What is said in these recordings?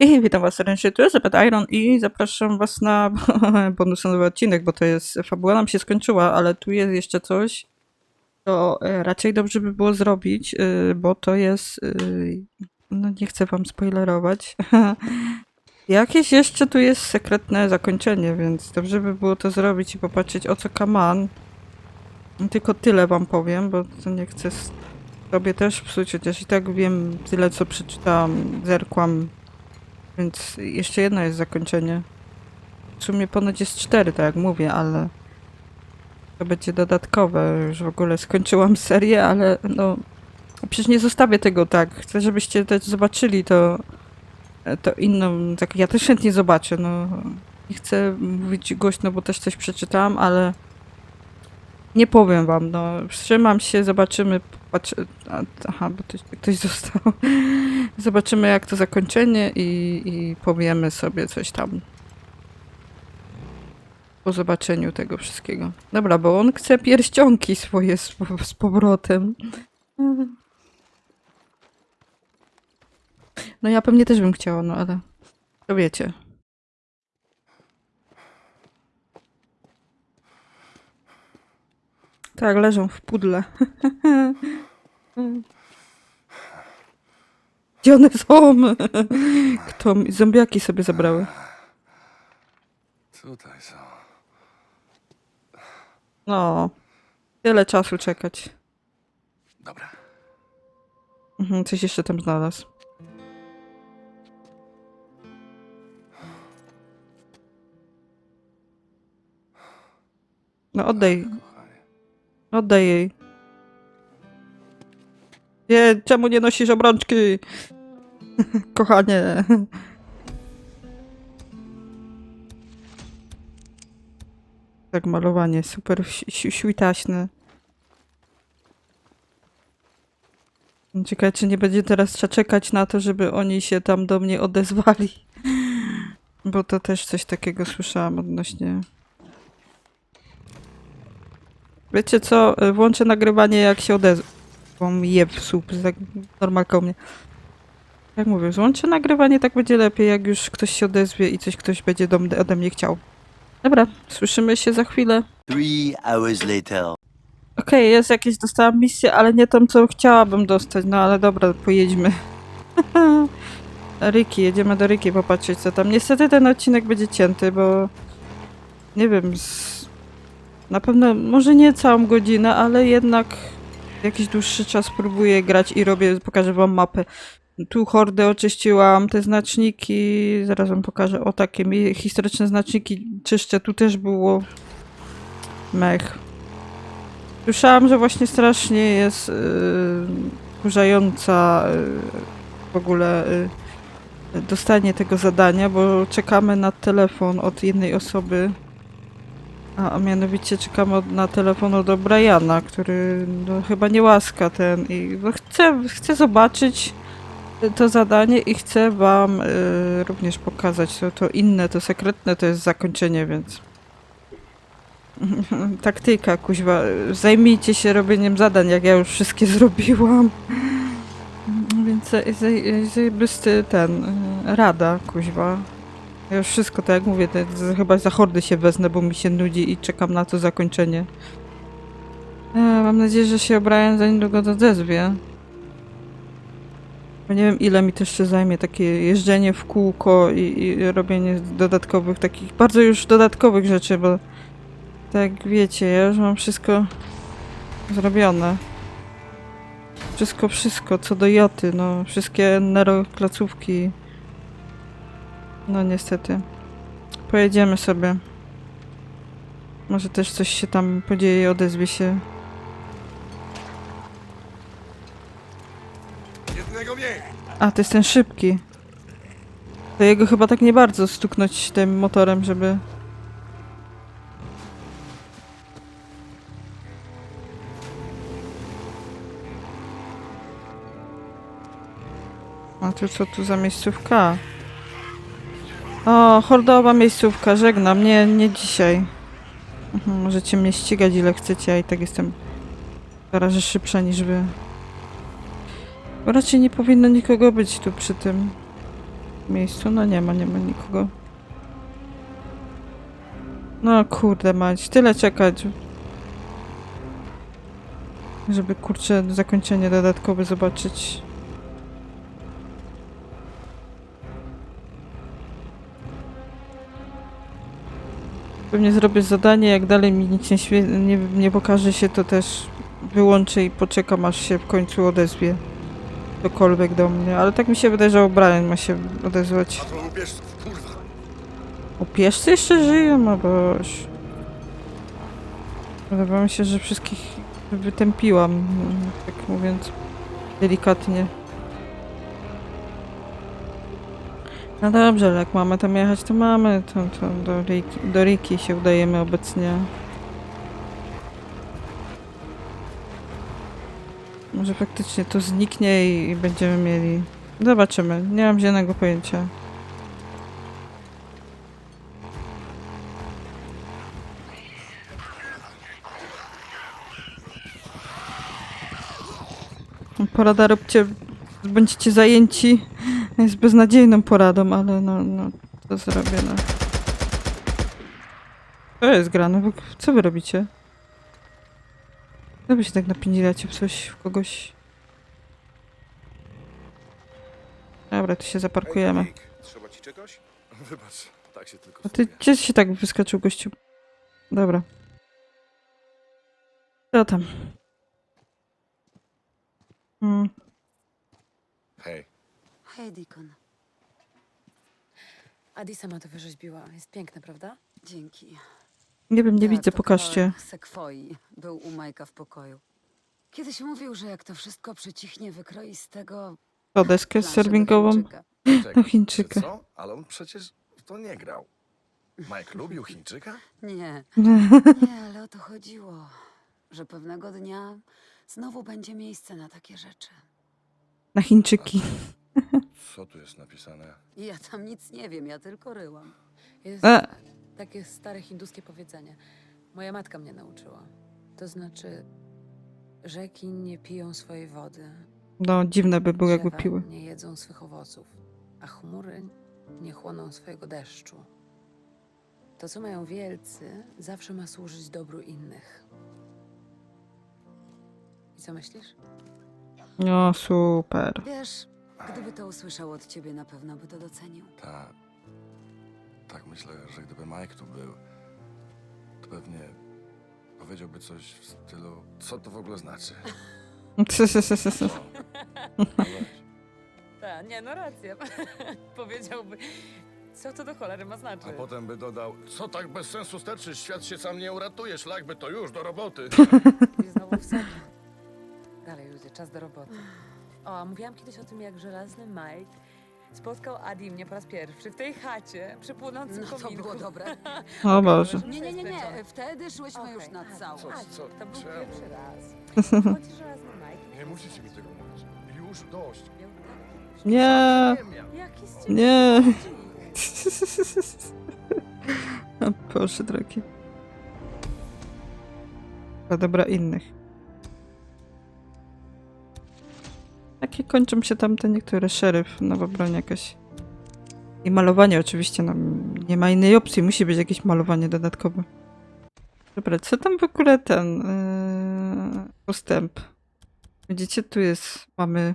I witam was serdecznie, tu Zepet Iron i zapraszam was na bonusowy odcinek, bo to jest, fabuła nam się skończyła, ale tu jest jeszcze coś, to e, raczej dobrze by było zrobić, y, bo to jest, y, no nie chcę wam spoilerować, jakieś jeszcze tu jest sekretne zakończenie, więc dobrze by było to zrobić i popatrzeć o co kaman. Tylko tyle wam powiem, bo to nie chcę sobie też psuć, chociaż i tak wiem tyle co przeczytałam, zerkłam więc jeszcze jedno jest zakończenie. W sumie ponoć jest cztery, tak jak mówię, ale to będzie dodatkowe. Już w ogóle skończyłam serię, ale no przecież nie zostawię tego tak. Chcę, żebyście też zobaczyli to, to inną, tak ja też chętnie zobaczę, no. Nie chcę mówić głośno, bo też coś przeczytałam, ale nie powiem wam, no. Wstrzymam się, zobaczymy, patrz... Aha, bo ktoś, ktoś został. Zobaczymy jak to zakończenie i, i powiemy sobie coś tam. Po zobaczeniu tego wszystkiego. Dobra, bo on chce pierścionki swoje z, z powrotem. No ja pewnie też bym chciała, no ale to wiecie. Tak, leżą w pudle. Gdzie one są? Kto mi... Zombiaki sobie zabrały. Tutaj są. No. Tyle czasu czekać. Dobra. Mhm, coś jeszcze tam znalazł. No oddaj. Oddaj jej. Nie, czemu nie nosisz obrączki? Kochanie. Tak malowanie, super świtaśne. Ciekawe, czy nie będzie teraz trzeba czekać na to, żeby oni się tam do mnie odezwali. Bo to też coś takiego słyszałam odnośnie... Wiecie co? E, Włączę nagrywanie jak się odezwą. Je w słup, tak normalka u mnie. Jak mówię, włączę nagrywanie, tak będzie lepiej, jak już ktoś się odezwie i coś ktoś będzie do ode mnie chciał. Dobra, słyszymy się za chwilę. Three hours later. Okej, jest jakieś, dostałam misję, ale nie tą, co chciałabym dostać, no ale dobra, pojedźmy. Riki, jedziemy do Riki popatrzeć, co tam. Niestety ten odcinek będzie cięty, bo nie wiem, z... na pewno, może nie całą godzinę, ale jednak jakiś dłuższy czas próbuję grać i robię, pokażę wam mapę. Tu hordę oczyściłam, te znaczniki, zaraz wam pokażę, o takie historyczne znaczniki czyszczę, tu też było mech. Słyszałam, że właśnie strasznie jest yy, kurzająca yy, w ogóle yy, dostanie tego zadania, bo czekamy na telefon od jednej osoby, a, a mianowicie czekamy od, na telefon od O'Briana, który no, chyba nie łaska ten i no, chcę, chcę zobaczyć to zadanie i chcę wam yy, również pokazać to, to inne, to sekretne, to jest zakończenie, więc taktyka, kuźwa. Zajmijcie się robieniem zadań, jak ja już wszystkie zrobiłam. Więc zaj- zaj- zajebisty ten, y, rada, kuźwa. Ja już wszystko, tak jak mówię, te, z- chyba za hordy się wezmę, bo mi się nudzi i czekam na to zakończenie. E, mam nadzieję, że się O'Brien za niedługo odezwie. Bo nie wiem, ile mi to jeszcze zajmie takie jeżdżenie w kółko i, i robienie dodatkowych, takich bardzo już dodatkowych rzeczy, bo tak wiecie, ja już mam wszystko zrobione. Wszystko, wszystko, co do joty, no. Wszystkie nero placówki. No niestety. Pojedziemy sobie. Może też coś się tam podzieje, odezwie się. Jednego mniej! A, to jest ten szybki. To jego chyba tak nie bardzo stuknąć tym motorem, żeby... A tu co tu za miejscówka? O, hordowa miejscówka, żegnam, nie, nie dzisiaj. Mhm, możecie mnie ścigać ile chcecie, ja i tak jestem razy szybsza niż wy. Raczej nie powinno nikogo być tu przy tym. miejscu? No nie ma, nie ma nikogo. No kurde mać, tyle czekać. Żeby kurczę zakończenie dodatkowe zobaczyć. Pewnie zrobię zadanie, jak dalej mi nic nie, świe- nie, nie pokaże się, to też wyłączę i poczekam, aż się w końcu odezwie ktokolwiek do mnie. Ale tak mi się wydaje, że O'Brien ma się odezwać. Patrol ubieżców, kurwa. Jeszcze żyją, no boż. Wydawało mi się, że wszystkich wytępiłam, tak mówiąc delikatnie. No dobrze, ale jak mamy tam jechać, to mamy. To, do, Riki, do Riki się udajemy obecnie. Może faktycznie to zniknie i, i będziemy mieli... Zobaczymy, nie mam zielonego pojęcia. Porada róbcie, będziecie zajęci. Jest beznadziejną poradą, ale no, no, to zrobię, no. To jest grane, Wy- co wy robicie? Co wy się tak napindzilacie w coś, w kogoś? Dobra, tu się zaparkujemy. Trzeba ci czegoś? Wybacz, tak się tylko A ty gdzie się tak wyskoczył gościu? Dobra. Co tam? Mm, Hej, Hej, Deacon. Adi sama to wyrzeźbiła. Jest piękne, prawda? Dzięki. nie wiem, nie widzę, to pokażcie. kawałek Sekwoi był u Majka w pokoju. Kiedyś mówił, że jak to wszystko przycichnie, wykroi z tego To deskę planszę do serwingową. Chińczyka. czekaj, No Chińczyka. Co? Ale on przecież w to nie grał. Mike lubił Chińczyka? Nie, nie, ale o to chodziło, że pewnego dnia znowu będzie miejsce na takie rzeczy. Na Chińczyki. Co tu jest napisane? I ja tam nic nie wiem, ja tylko ryłam. Jest E, takie stare hinduskie powiedzenie. Moja matka mnie nauczyła. To znaczy, rzeki nie piją swojej wody. no, dziwne by było, jakby drzewa piły. nie jedzą swych owoców, a chmury nie chłoną swojego deszczu. To, co mają wielcy, zawsze ma służyć dobru innych. I co myślisz? No, super. Wiesz, gdyby to usłyszał od ciebie, na pewno by to docenił. Tak. Tak myślę, że gdyby Mike tu był, to pewnie powiedziałby coś w stylu, co to w ogóle znaczy. Co? Weź. Tak, nie, no racja. Powiedziałby, co to do cholery ma A znaczyć. potem by dodał, co tak bez sensu sterczysz, świat się sam nie uratuje, szlak by to już do roboty. I znowu w sobie. Dalej ludzie, czas do roboty. O, a mówiłam kiedyś o tym, jak żelazny Mike spotkał Adi mnie po raz pierwszy w tej chacie przy płonącym No to kominku. było dobre. O Boże. Nie, nie, nie, nie. Wtedy szłyśmy Okej, już na Adi, całą. Co- Adi, co- to był czemu? pierwszy raz. Chodzi żelazny Mike. Nie musicie mi tego mówić. Już dość. Miał taki- Nie, Nie miał. Jaki nie. O Boże drogi. Dla dobra innych. Takie kończą się tam te niektóre szeryf, nowa broń jakaś. I malowanie oczywiście, no nie ma innej opcji, musi być jakieś malowanie dodatkowe. Dobra, co tam w ogóle ten yy? Widzicie, tu jest, mamy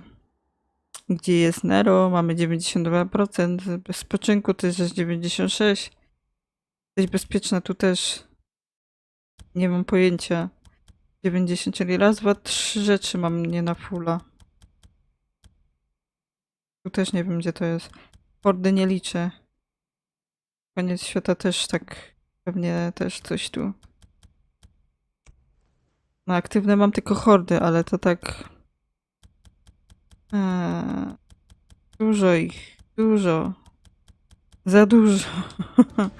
gdzie jest Nero, mamy 92%, bez spoczynku też jest 96%. Jesteś bezpieczna tu też. Nie mam pojęcia. 90, czyli raz, dwa, trzy rzeczy mam nie na fulla. Tu też nie wiem, gdzie to jest. Hordy nie liczę. Koniec świata też tak. Pewnie też coś tu. No, aktywne mam tylko hordy, ale to tak. Eee, dużo ich. Dużo. Za dużo.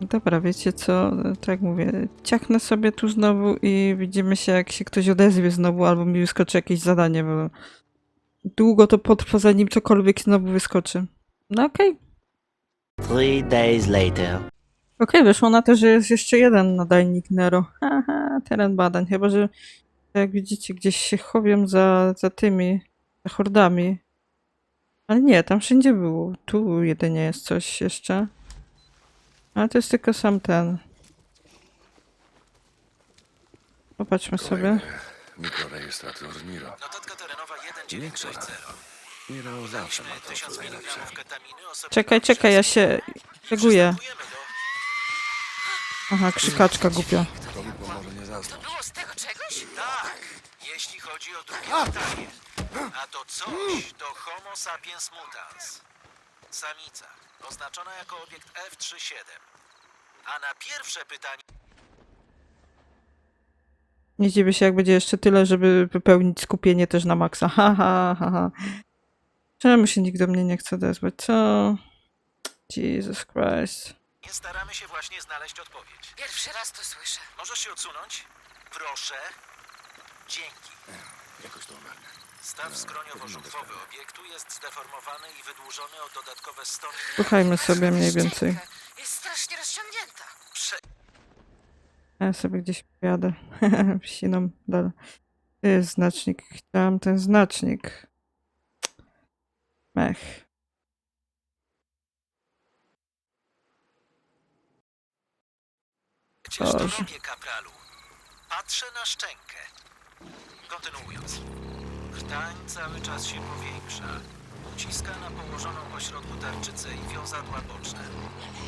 Dobra, wiecie co? Tak mówię, ciachnę sobie tu znowu i widzimy się, jak się ktoś odezwie znowu, albo mi wyskoczy jakieś zadanie, bo długo to potrwa, zanim cokolwiek znowu wyskoczy. No okej. Three days later. Okej, wyszło na to, że jest jeszcze jeden nadajnik Nero. Haha, teren badań. Chyba, że jak widzicie, gdzieś się chowią za, za tymi, za hordami. Ale nie, tam wszędzie było. Tu jedynie jest coś jeszcze. Ale to jest tylko sam ten. Popatrzmy sobie. Mikrorejestrator Miro. Notatka terenowa Nie trzeba. 1960. Miro zawsze ma to, 1000 co najlepsze. mg ketaminy osobno Czekaj, czekaj, ja się reaguję. Przystępujemy do... Aha, krzykaczka głupia. To mi pomoże nie zasnąć. Było z tego czegoś? Tak, jeśli chodzi o drugie pytanie. A to coś to Homo sapiens mutans. Samica, oznaczona jako obiekt F37. A na pierwsze pytanie Nie dziwię się, jak będzie jeszcze tyle, żeby wypełnić skupienie też na maksa. Ha, ha, ha, ha. Czemu się nikt do mnie nie chce odezwać? Co? Jesus Christ. staramy się właśnie znaleźć odpowiedź. Pierwszy raz to słyszę. Możesz się odsunąć? Proszę. Dzięki. Jakoś to ogarnę. Staw skroniowo-żuchwowy obiektu jest zdeformowany i wydłużony o dodatkowe 100 mm. Słuchajmy sobie mniej więcej. Jest strasznie rozciągnięta. Prze- Ja sobie gdzieś pojadę. Wsiną dalej. To jest znacznik. Chciałam ten znacznik. Mech. Przecież to Boże. robię, kapralu. Patrzę na szczękę. Kontynuując. Krtań cały czas się powiększa. Uciska na położoną pośrodku tarczycę i wiązadła boczne.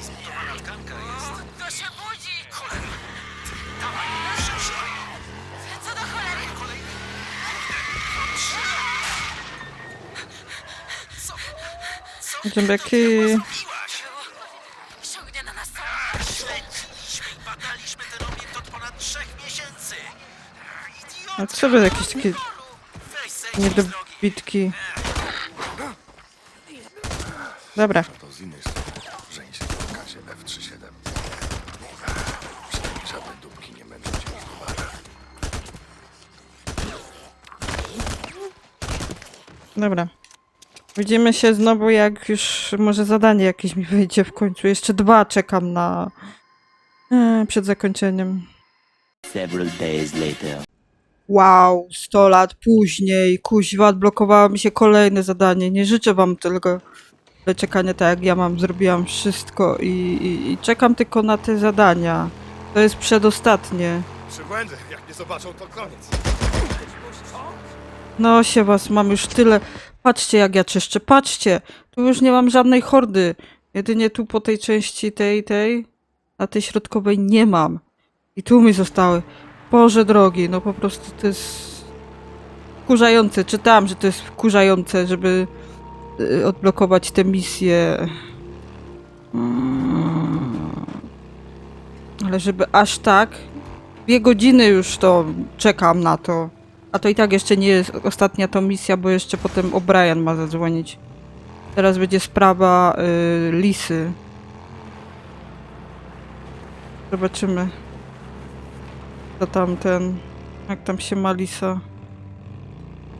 Zmutowana tkanka jest... To się budzi! Cholera! Zrobiłaś? Ciągnie na nas. Śledziliśmy i badaliśmy ten obiekt od ponad! A co wy jakieś takie niedobitki? Dobra. To z innej strony. Żeń się w kasie F37. Przynajmniej żadne dupki nie męczą cię w kowarach. Dobra. Widzimy się znowu, jak już może zadanie jakieś mi wyjdzie w końcu. Jeszcze dwa czekam na... e, przed zakończeniem. Several days later. Wow, 100 lat później, kuźwa, odblokowało mi się kolejne zadanie. Nie życzę wam tego czekania tak jak ja mam, zrobiłam wszystko i, i, i czekam tylko na te zadania. To jest przedostatnie. Przybłędy, jak nie zobaczą, to koniec. No się was, mam już tyle. Patrzcie jak ja czyszczę, patrzcie. Tu już nie mam żadnej hordy. Jedynie tu po tej części tej, tej, na tej środkowej nie mam. I tu mi zostały. Boże drogi, no po prostu to jest wkurzające. Czytałam, że to jest wkurzające, żeby y, odblokować te misje. Mm. Ale żeby aż tak. Dwie godziny już to czekam na to. A to i tak jeszcze nie jest ostatnia to misja, bo jeszcze potem O'Brien ma zadzwonić. Teraz będzie sprawa y, Lisy. Zobaczymy. Co tam ten. Jak tam się ma Lisa.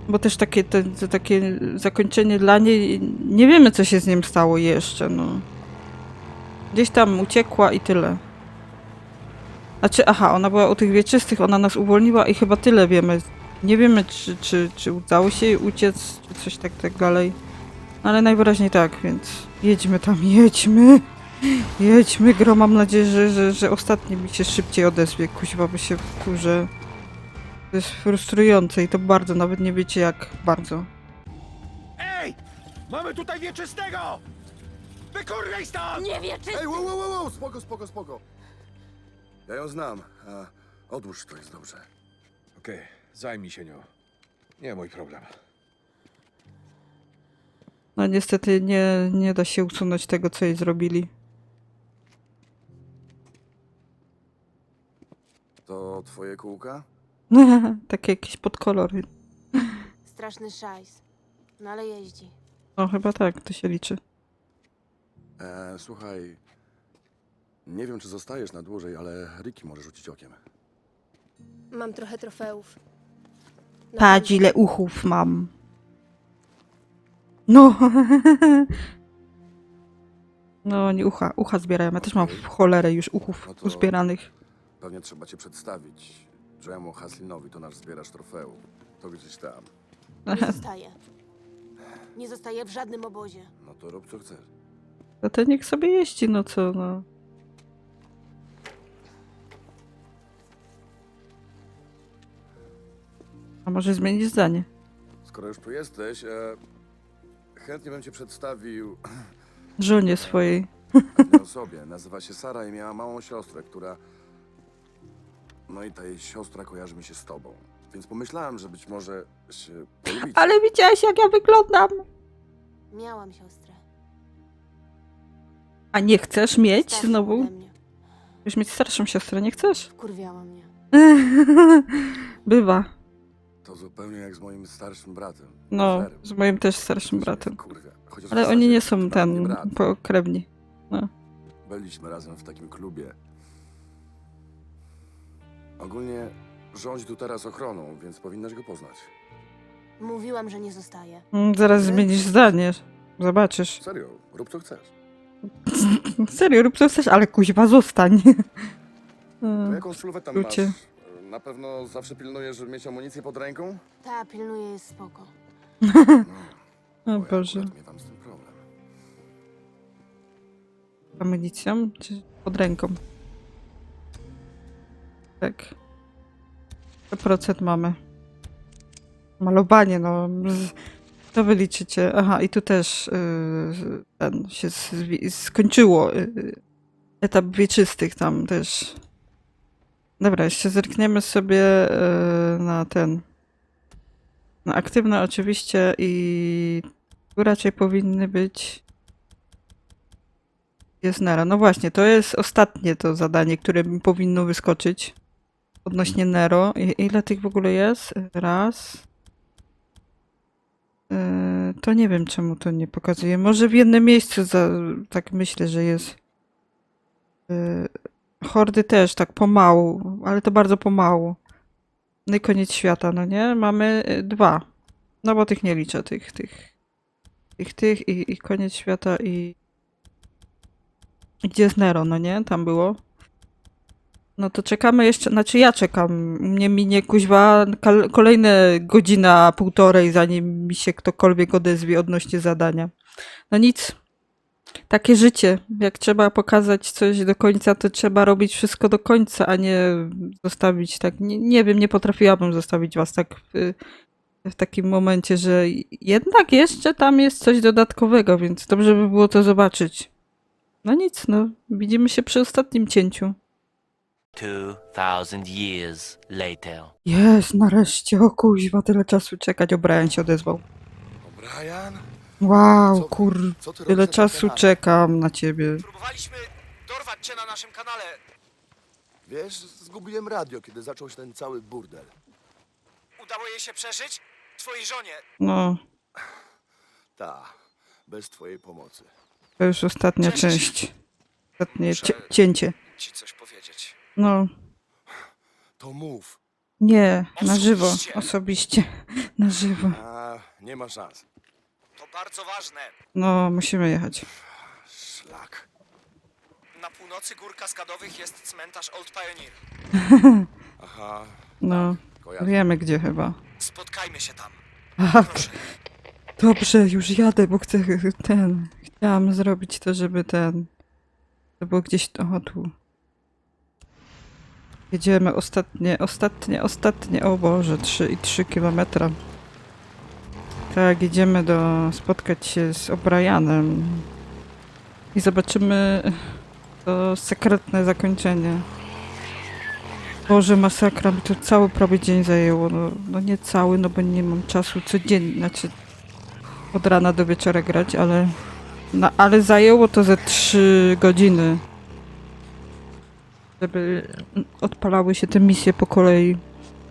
Bo też takie, te, te, takie zakończenie dla niej. Nie wiemy, co się z nim stało jeszcze, no. Gdzieś tam uciekła i tyle. Znaczy, aha, ona była u tych wieczystych, ona nas uwolniła i chyba tyle wiemy. Nie wiemy, czy, czy, czy udało się jej uciec, czy coś tak, tak dalej. Ale najwyraźniej tak, więc jedźmy tam, jedźmy. Jedźmy, gro, mam nadzieję, że, że, że ostatni mi się szybciej odezwie, kuźwa, bo się wkurzę. To jest frustrujące i to bardzo, nawet nie wiecie jak bardzo. Ej! Mamy tutaj wieczystego! Wykurwiej stąd! Nie wie, czy... Ej, wow, wow, wow, wow, spoko, spoko, spoko. Ja ją znam, a odłóż to jest dobrze. Okej, zajmij się nią. Nie mój problem. No niestety nie, nie da się usunąć tego, co jej zrobili. To twoje kółka? Takie jakieś podkolory. Straszny szajs. No ale jeździ. No chyba tak, to się liczy. E, słuchaj, nie wiem, czy zostajesz na dłużej, ale Ricky może rzucić okiem. Mam trochę trofeów. Patrz ile uchów mam. No. No, nie ucha, ucha zbierają. Ja też mam w cholerę już uchów No to- uzbieranych. Pewnie trzeba cię przedstawić. Joemu Haslinowi to nasz zbieracz trofeów. To gdzieś tam. Nie zostaje. Nie zostaję w żadnym obozie. No to rób co chcesz. No to niech sobie jeździ, no co, no. A może zmienić zdanie? Skoro już tu jesteś, e, chętnie bym cię przedstawił Żonie swojej. pewnej osobie. Nazywa się Sara i miała małą siostrę, która... No i ta jej siostra kojarzy mi się z tobą. Więc pomyślałem, że być może się polubić. Ale widziałeś, jak ja wyglądam? Miałam siostrę. A nie chcesz mieć Starszą znowu? ode mnie. Chcesz mieć starszą siostrę, nie chcesz? Wkurwiała mnie. Bywa. To zupełnie jak z moim starszym bratem. No, z moim też starszym bratem. Kurwa. Chociaż w Ale zasadzie oni nie to są nie ten brat. pokrewni. Byliśmy razem w takim klubie. Ogólnie rządzi tu teraz ochroną, więc powinnaś go poznać. Mówiłam, że nie zostaję. Mm, Zaraz zmienisz zdanie. Zobaczysz. Serio, rób co chcesz. Serio, rób co chcesz, ale kuźwa zostań. To Mm, jaką spluwę tam masz? Na pewno zawsze pilnujesz, żeby mieć amunicję pod ręką? Ta pilnuje jest spoko. No, O bo ja Boże. akurat miewam z tym problem. Amunicją czy pod ręką? Tak. 100% mamy. Malowanie, no. To wy liczycie. Aha, i tu też yy, ten się zwi- skończyło. Yy, etap wieczystych tam też. Dobra, jeszcze zerkniemy sobie yy, na ten. Na aktywne oczywiście i tu raczej powinny być jest Nero. No właśnie, to jest ostatnie to zadanie, które mi powinno wyskoczyć odnośnie Nero. Ile tych w ogóle jest? Raz. Yy, to nie wiem, czemu to nie pokazuje. Może w jednym miejscu, za, tak myślę, że jest. Yy, hordy też, tak pomału, ale to bardzo pomału. No i koniec świata, no nie? Mamy y, dwa. No bo tych nie liczę, tych, tych, tych, i, i koniec świata i gdzie jest Nero, no nie? Tam było. No to czekamy jeszcze, znaczy ja czekam. Mnie minie kuźwa kolejne godzina, półtorej, zanim mi się ktokolwiek odezwie odnośnie zadania. No nic. Takie życie. Jak trzeba pokazać coś do końca, to trzeba robić wszystko do końca, a nie zostawić tak. Nie, nie wiem, nie potrafiłabym zostawić was tak w, w takim momencie, że jednak jeszcze tam jest coś dodatkowego, więc dobrze by było to zobaczyć. No nic, no. Widzimy się przy ostatnim cięciu. 2000 years later. Jest, nareszcie, o kuźwa, tyle czasu czekać, o Brian się odezwał. O, Brian? Wow, kur... Co ty Tyle robisz na tym czasu kanale? czekam na ciebie. Próbowaliśmy dorwać cię na naszym kanale. Wiesz, zgubiłem radio, kiedy zaczął się ten cały burdel. Udało jej się przeżyć? Twojej żonie. No, Ta, bez twojej pomocy. to już ostatnia część. Ostatnie cięcie. Ci coś powiedzieć. No, To mów. nie, na żywo, Osobiście. osobiście, na żywo. A, nie ma szans. To bardzo ważne. No, musimy jechać. Szlak. Na północy gór kaskadowych jest cmentarz Old Pioneer. Aha, No, kojarzę. wiemy gdzie chyba. Spotkajmy się tam. Aha, Proszę. dobrze, już jadę, bo chcę ten... Chciałam zrobić to, żeby ten... To było gdzieś... O, tu. Jedziemy ostatnie, ostatnie, ostatnie, o Boże, 3 i 3 kilometra. Tak, jedziemy do, spotkać się z O'Brienem i zobaczymy to sekretne zakończenie. Boże, masakra, mi to cały prawie dzień zajęło. No, no nie cały, no bo nie mam czasu codziennie, znaczy od rana do wieczora grać, ale, no, ale zajęło to ze 3 godziny żeby odpalały się te misje po kolei.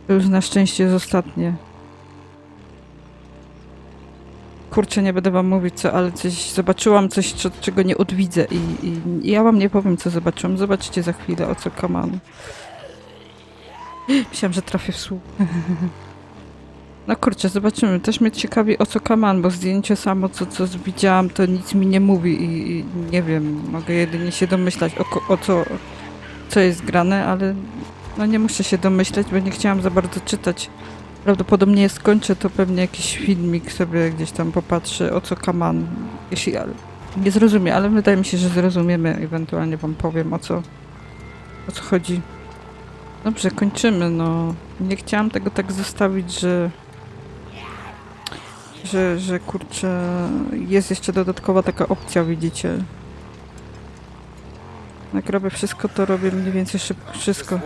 To już na szczęście jest ostatnie. Kurczę, nie będę wam mówić co, ale coś zobaczyłam coś, co, czego nie odwidzę i, i, i ja wam nie powiem co zobaczyłam. Zobaczycie za chwilę o co kaman. Myślałam, że trafię w słuch. No kurczę, zobaczymy. Też mnie ciekawi o co kaman, bo zdjęcie samo co, co widziałam to nic mi nie mówi i, i nie wiem, mogę jedynie się domyślać o, o co co jest grane, ale no nie muszę się domyśleć, bo nie chciałam za bardzo czytać Prawdopodobnie skończę, to pewnie jakiś filmik sobie gdzieś tam popatrzy, o co kaman. Jeśli nie zrozumie, ale wydaje mi się, że zrozumiemy. Ewentualnie wam powiem, o co, o co chodzi. Dobrze, kończymy, no. Nie chciałam tego tak zostawić, że... Że, że kurczę, jest jeszcze dodatkowa taka opcja, widzicie. Jak robię wszystko, to robię mniej więcej szybko wszystko.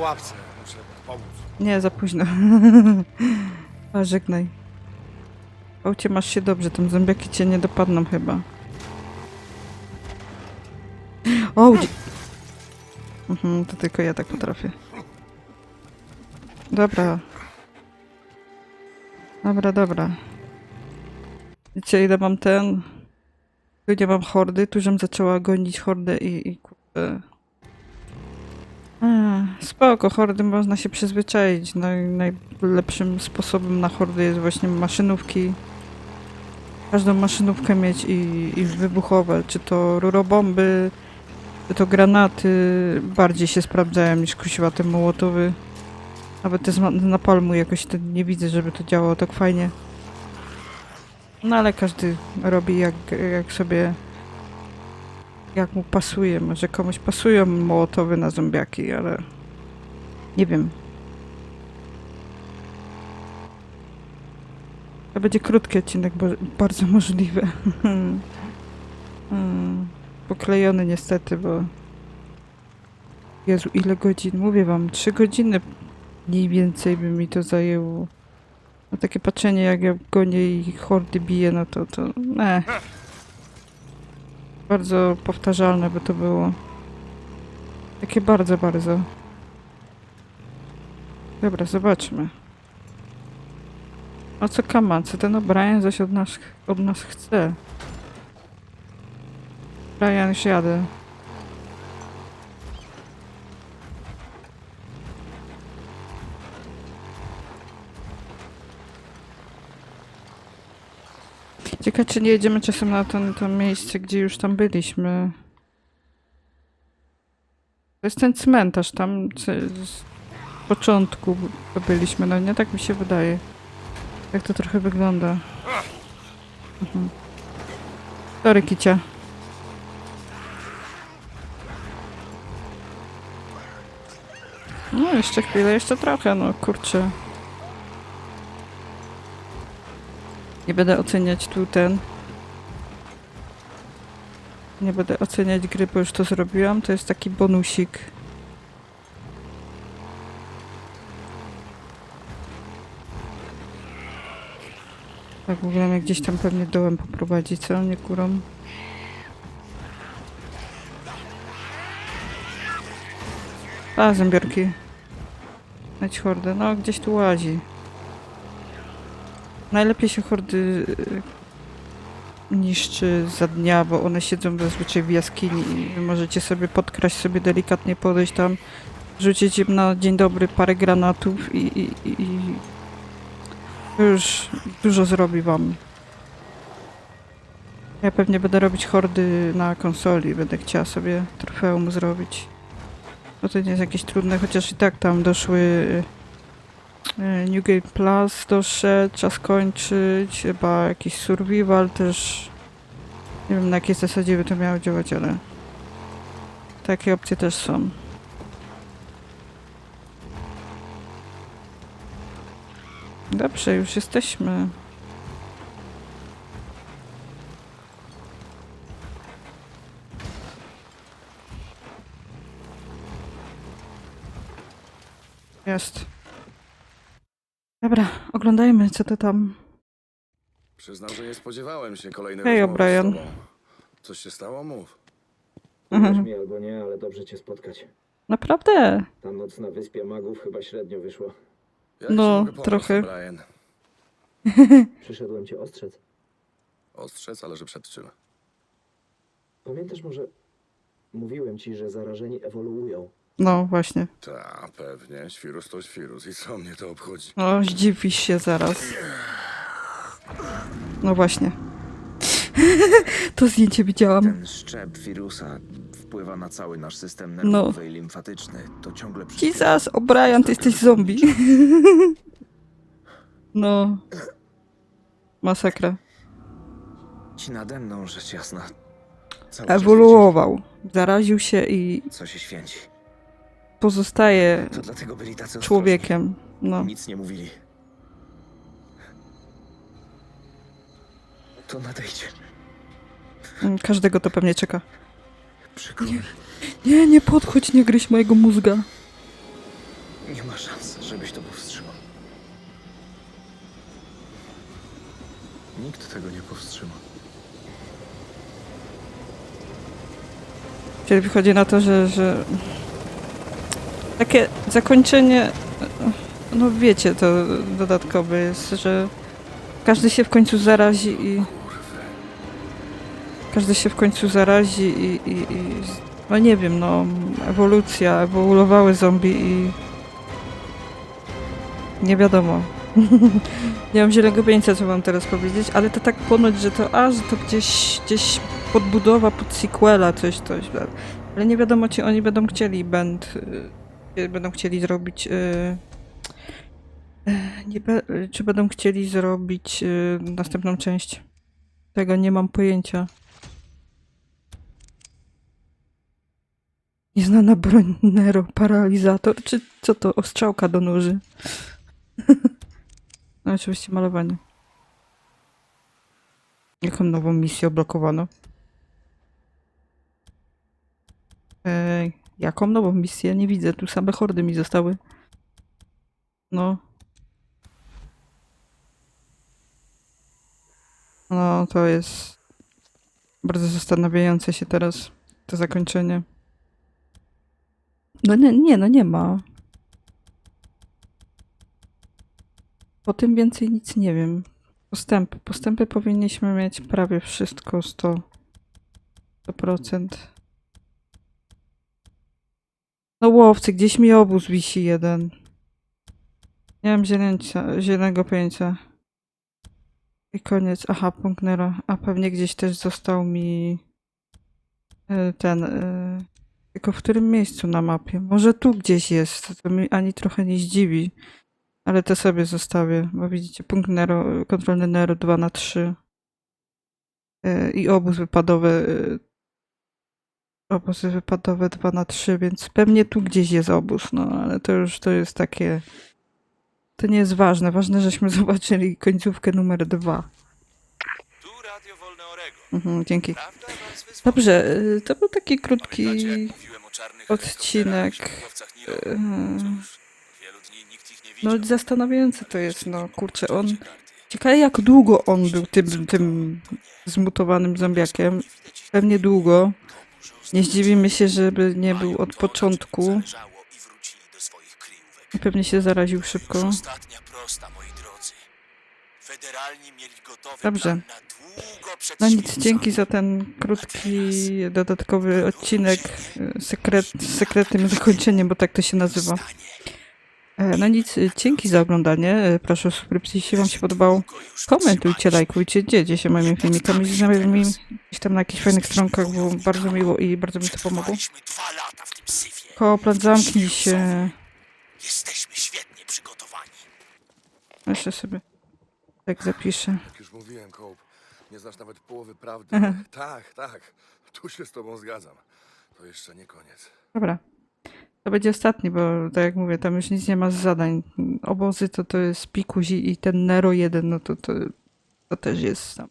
Nie, za późno. A, żegnaj. Aucie masz się dobrze, tam zombiaki cię nie dopadną chyba. O, gdzie... Mhm, to tylko ja tak potrafię. Dobra. Dobra, dobra. Wiecie, ile mam ten... Tu nie mam hordy, tu żem zaczęła gonić hordę i, i kurde... Spoko, hordy można się przyzwyczaić. Naj, najlepszym sposobem na hordy jest właśnie maszynówki. Każdą maszynówkę mieć i, i wybuchowe, czy to rurobomby, czy to granaty, bardziej się sprawdzają niż kusiła te mołotowy. Nawet te z napalmu jakoś nie widzę, żeby to działało tak fajnie. No ale każdy robi jak, jak sobie jak mu pasuje. Może komuś pasują mołotowy na zombiaki, ale nie wiem. To będzie krótki odcinek, bo bardzo możliwe. Hmm. Poklejony niestety, bo Jezu, ile godzin? Mówię wam, trzy godziny mniej więcej by mi to zajęło. No takie patrzenie, jak ja gonię i hordy biję, no to to... Ne. Bardzo powtarzalne by to było. Takie bardzo, bardzo. Dobra, zobaczmy. O co Kaman? Co ten O'Brien zaś od nas, od nas chce? Brian, już jadę. Ciekawe, czy nie jedziemy czasem na to, to miejsce, gdzie już tam byliśmy. To jest ten cmentarz tam z początku byliśmy, no nie? Tak mi się wydaje. Jak to trochę wygląda. Mhm. Sorry, Kicia. No, jeszcze chwilę, jeszcze trochę, no kurczę. Nie będę oceniać tu ten. Nie będę oceniać gry, bo już to zrobiłam. To jest taki bonusik. Tak, w ogóle mnie gdzieś tam pewnie dołem poprowadzi, co? Nie górą. A, zębiorki. Znać hordę. No, gdzieś tu łazi. Najlepiej się hordy y, niszczy za dnia, bo one siedzą zazwyczaj w jaskini i możecie sobie podkraść, sobie delikatnie podejść tam, rzucić im na dzień dobry parę granatów i, i, i, już dużo zrobi wam. Ja pewnie będę robić hordy na konsoli, będę chciała sobie trofeum zrobić. Bo to nie jest jakieś trudne, chociaż i tak tam doszły e, New Game Plus doszedł, czas kończyć, chyba jakiś survival też. Nie wiem na jakiej zasadzie by to miało działać, ale takie opcje też są. Dobrze, już jesteśmy. Jest. Dobra, oglądajmy, co to tam. Przyznam, że nie spodziewałem się kolejnej Hej, rozmowy z O'Brien. tobą. Coś się stało? Mów. Mhm. mi albo nie, ale dobrze cię spotkać. Naprawdę? Ta noc na wyspie magów chyba średnio wyszła. Jak No, ci mogę pomóc, trochę. Brian? Przyszedłem cię ostrzec. Ostrzec, ale że przed czym? Pamiętasz może... Mówiłem ci, że zarażeni ewoluują. No, właśnie. Ta, pewnie. Świrus to świrus. I co mnie to obchodzi? O, zdziwisz się zaraz. No właśnie. to zdjęcie widziałam. Ten szczep wirusa wpływa na cały nasz system No. nerwowy i limfatyczny. To ciągle przyspiesza Jesus, O'Brien, ty jesteś zombie. No. Masakra. Ci nade mną, rzecz jasna. Cały czas Ewoluował. Zaraził się i widzisz, Co się święci. Pozostaje To dlatego byli tacy ostrożni. człowiekiem. No. Nic nie mówili. To nadejdzie. Mm, Każdego to pewnie czeka. Przykro Nie. mi. Nie, nie podchodź, nie gryź mojego mózga. Nie ma szans, żebyś to powstrzymał. Nikt tego nie powstrzyma. Czyli wychodzi na to, że, że takie zakończenie, no wiecie, to dodatkowe jest, że każdy się w końcu zarazi i każdy się w końcu zarazi i, i, i no nie wiem, no ewolucja, ewoluowały zombie i nie wiadomo. nie mam zielonego pojęcia, co mam teraz powiedzieć, ale to tak ponoć, że to a, że to gdzieś, gdzieś podbudowa pod sequela, coś, coś. Ale nie wiadomo, czy oni będą chcieli band, y, będą chcieli zrobić, y, y, nie, czy będą chcieli zrobić y, następną część. Tego nie mam pojęcia. Nieznana broń Nero, paralizator, czy co to, ostrzałka do nóży? no oczywiście malowanie. Jaką nową misję oblokowano? Ej, jaką nową misję? Nie widzę, tu same hordy mi zostały. No. No, to jest bardzo zastanawiające się teraz, to zakończenie. No nie, nie, no nie ma. Po tym więcej nic nie wiem. Postępy. Postępy powinniśmy mieć prawie wszystko 100%. 100%. No łowcy, gdzieś mi obóz wisi jeden. Nie mam zielęcia, zielonego pojęcia. I koniec. Aha, punkt Nero. A pewnie gdzieś też został mi y, ten. y, Tylko w którym miejscu na mapie? Może tu gdzieś jest. To mi ani trochę nie zdziwi. Ale to sobie zostawię, bo widzicie, punkt Nero, kontrolny Nero 2 na 3 Y, i obóz wypadowy obozy wypadowe 2 na 3 więc pewnie tu gdzieś jest obóz, no ale to już to jest takie to nie jest ważne, ważne, żeśmy zobaczyli końcówkę numer 2. Tu Radio Wolne Oregon. Mhm, dzięki. Dobrze, y, to był taki krótki odcinek. y, No zastanawiające to jest, no kurczę, on. Ciekawe jak długo on był tym, tym zmutowanym zombiakiem. Pewnie długo. Nie zdziwimy się, żeby nie był od początku. I pewnie się zaraził szybko. Dobrze. No nic, dzięki za ten krótki, dodatkowy odcinek y, sekret, z sekretnym zakończeniem, bo tak to się nazywa. E, No nic, y, dzięki za oglądanie. E, Proszę o subskrypcję, jeśli wam się podobał. Komentujcie, lajkujcie, dzielcie się moimi filmikami znajomymi gdzieś tam na jakichś fajnych stronkach, było bardzo miło i bardzo mi to pomogło. Koplan, zamknij się. Jesteśmy świetnie przygotowani. Jeszcze sobie tak zapiszę. Jak już mówiłem, Cope, nie znasz nawet połowy prawdy. Tak, tak. Tu się z tobą zgadzam. To jeszcze nie koniec. Dobra. To będzie ostatni, bo tak jak mówię, tam już nic nie ma z zadań. Obozy to to jest Pikuś i i ten Nero 1, no to, to, to też jest tam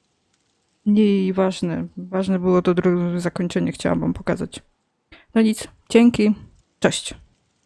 mniej ważne. Ważne było to drugie zakończenie, chciałam wam pokazać. No nic, dzięki, cześć.